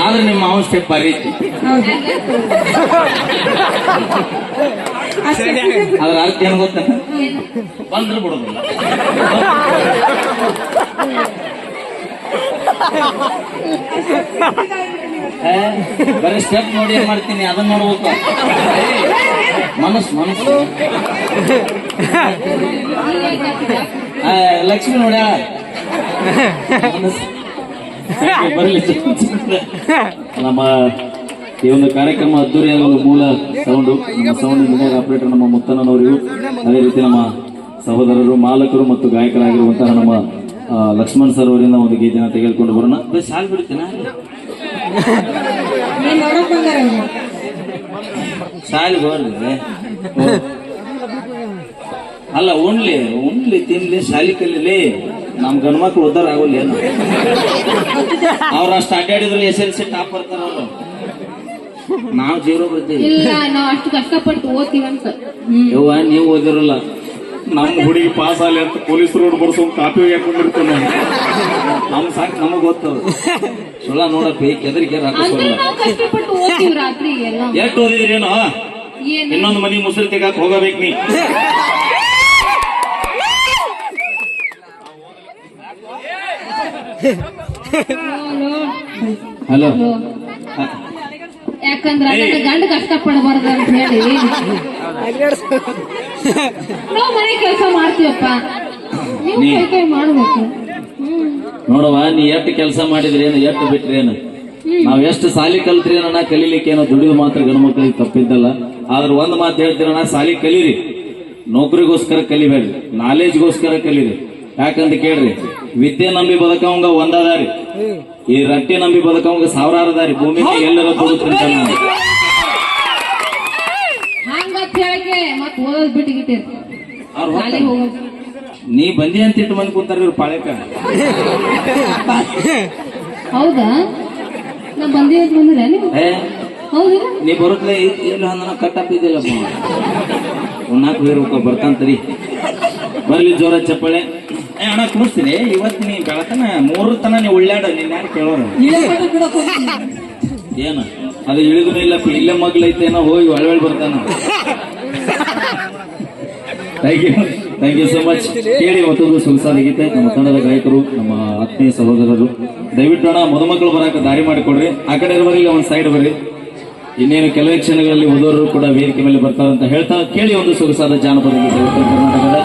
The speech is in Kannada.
ಆದ್ರೆ ನಿಮ್ಮ ಮಾವನ್ ಸ್ಟೆಪ್ ಭಾರಿ ಐತಿ ಅದ್ರ ಅರ್ಥ ಏನ್ ಗೊತ್ತ ಬಂದ್ರೆ ಬಿಡೋದಿಲ್ಲ ಬರೀ ಸ್ಟೆಪ್ ನೋಡಿ ಏನ್ ಮಾಡ್ತೀನಿ ಅದನ್ನ ನೋಡ್ಬೇಕು ಮನಸ್ಸು ಮನಸ್ಸು ಲಕ್ಷ್ಮಿ ನೋಡ್ಯಾಳ ನಮ್ಮ ಈ ಒಂದು ಕಾರ್ಯಕ್ರಮ ಅದ್ದೂರಿಯಾಗಲು ಮೂಲ ಸೌಂಡು ನಮ್ಮ ಸೌಂಡ್ ಇಂಜಿನಿಯರ್ ಆಪರೇಟರ್ ನಮ್ಮ ಮುತ್ತಣ್ಣನವರಿಗೂ ಅದೇ ರೀತಿ ನಮ್ಮ ಸಹೋದರರು, ಮಾಲಕರು ಮತ್ತು ಗಾಯಕರಾಗಿರುವಂತಹ ನಮ್ಮ ಲಕ್ಷ್ಮಣ್ ಸರ್ ಅವರಿಂದ ಒಂದು ಗೀತೆನ ತೆಗೆದುಕೊಂಡು ಬರೋಣ. ಶಾಲ್ ಬಿಡ್ತೀನ. ಅಲ್ಲ, ಉಣ್ಲಿ ಉಣ್ಲಿ ತಿನ್ಲಿ, ಶಾಲಿ ಕಲೀಲಿ. ನಮ್ ಗಂಡ್ಮಕ್ಳು ಉದ್ದಾರ ಆಗೋಲ್ಲ ಏನು? ಅವ್ರು ಅಷ್ಟು ಅಡ್ಡಾಡಿದ್ರು ಎಸ್ ಎಲ್ ಸಿ ಟಾಪ್ ಬರ್ತಾರ ಅವರು. ನಾವು ಜೀರೋ ಬರ್ತೀವಿ. ಇಲ್ಲ ನಾವ್ ಅಷ್ಟು ಕಷ್ಟಪಟ್ಟು ಓದ್ತೀವಿ ಅಂತ. ಯವ್ವ ನೀವು ಓದಿರಲ್ಲ. ನಮ್ಮ ಹುಡುಗಿ ಪಾಸ್ ಆಗಲಿ ಅಂತ ಪೊಲೀಸ್ ರೋಡ್ ಬರ್ಸೋ ಕಾಪಿ ಹಾಕೊಂಡಿರ್ತಾನೆ. ನಮ್ ಸಾಕು ನಮಗ್ ಗೊತ್ತದ. ಸುಳ್ಳ ನೋಡಪ್ಪಿ ಕೆದರಿಗೆ ಕಷ್ಟಪಟ್ಟು ಓದ್ತೀವಿ ರಾತ್ರಿ ಎಲ್ಲ. ಎಷ್ಟು ಓದಿದ್ರೇನು ಇನ್ನೊಂದು ಮನಿ ಮುಸುರಿ ತೆಗಾಕ್ ಹೋಗಬೇಕು ನೀ. ಹಲೋ. ಯಾಕಂದ್ರೆ ಗಂಡ ಕಷ್ಟಪಡಬಾರ್ದು ಅಂತ ಹೇಳಿ. ನಾವು ಮನೆ ಕೆಲಸ ಮಾಡ್ತೀವಪ್ಪ. ನೀವು ನೀ- ಕೈ ಕೈ ಮಾಡ್ಬೇಕು. ಹ್ಮ್ ನೋಡವ್ವ ನೀ ಎಷ್ಟು ಕೆಲಸ ಮಾಡಿದ್ರೇನು ಎಷ್ಟು ಬಿಟ್ರೇನು? ನಾವ್ ಎಷ್ಟು ಸಾಲಿ ಕಲ್ತ್ರೇನ ಕಲೀಲಿಕ್ಕೆ ಏನೋ ದುಡಿದು ಮಾತ್ರ ಗಂಡು ಮಕ್ಕಳಿಗೆ ತಪ್ಪಿದ್ದಲ್ಲ. ಆದ್ರೆ ಒಂದ್ ಮಾತು ಹೇಳ್ತೀರಣ್ಣ ಸಾಲಿ ಕಲೀರಿ. ನೌಕರಿಗೋಸ್ಕರ ಕಲಿಬೇಡ್ರಿ. ನಾಲೆಜ್ಗೋಸ್ಕರ ಕಲೀರಿ. ಯಾಕಂತ ಕೇಳ್ರಿ? ವಿದ್ಯೆ ನಂಬಿ ಬದುಕವಂಗ ಒಂದಾದಾರಿ. ಈ ರಟ್ಟಿ ನಂಬಿ ಬದುಕವಂಗ ಸಾವಿರಾರು ದಾರಿ ಭೂಮಿ ಎಲ್ಲರ ಬದುಕಂತ ನೀ ಬಂದಿ ಅಂತ ಇಟ್ಟು ಬಂದ್ ಕೂತಾರ ಇವ್ರು ಪಾಳ್ಯಕ. ಹೌದಾ? ನಾ ಬಂದ್ರೆ ಏ ಹೌದಿಲ್ಲ ನೀ ಬರುತ್ತೆ ಎಲ್ಲ ಹಂದನ ಕಟ್ಟಪ್ ಇದೆಯಲ್ಲಪ್ಪ ಉಣ್ಣಾಕ್ ಹೋಗಿರ್ಬೇಕು ಬರ್ತಾಂತರಿ ಬರ್ಲಿ ಜೋರ ಚಪ್ಪಳೆ. ಅಣ್ಣ ಕುಡಿಸ್ತೀನಿ ಇವತ್ತು ನೀ ಬೆಳತನ ಮೂರು ತನ ನೀ ಉಳ್ಳಾಡ ನೀನ್ ಯಾರು ಕೇಳೋರು. ಏನು? ಅದು ಇಳಿದು ಇಲ್ಲ ಇಲ್ಲೇ ಮಗ್ಲೈತೇನೋ ಹೋಗಿ ಒಳವಳಿ ಬರ್ತಾನ. Thank you thank you so much ಕೇಳಿ ಮತ್ತೊಂದು ಸೊಗಸಾದ ಗೀತೆ. ನಮ್ಮ ತಂಡದ ಗಾಯಕರು ನಮ್ಮ ಆತ್ಮೀಯ ಸಹೋದರರು. ದಯವಿಟ್ಟು ಅಣ್ಣ ಮದುಮಕ್ಕಳು ಬರಕ್ಕೆ ದಾರಿ ಮಾಡಿಕೊಡ್ರಿ. ಆ ಕಡೆ ಬರಲಿ ಒಂದ್ ಸೈಡ್ ಬರ್ರಿ. ಇನ್ನೇನು ಕೆಲವೇ ಕ್ಷಣಗಳಲ್ಲಿ ಓದೋರು ಕೂಡ ವೇದಿಕೆ ಮೇಲೆ ಬರ್ತಾರೆ ಅಂತ ಹೇಳ್ತಾ ಕೇಳಿ ಒಂದು ಸೊಗಸಾದ ಜಾನಪದ ಗೀತೆ. ಉತ್ತರ ಕರ್ನಾಟಕದ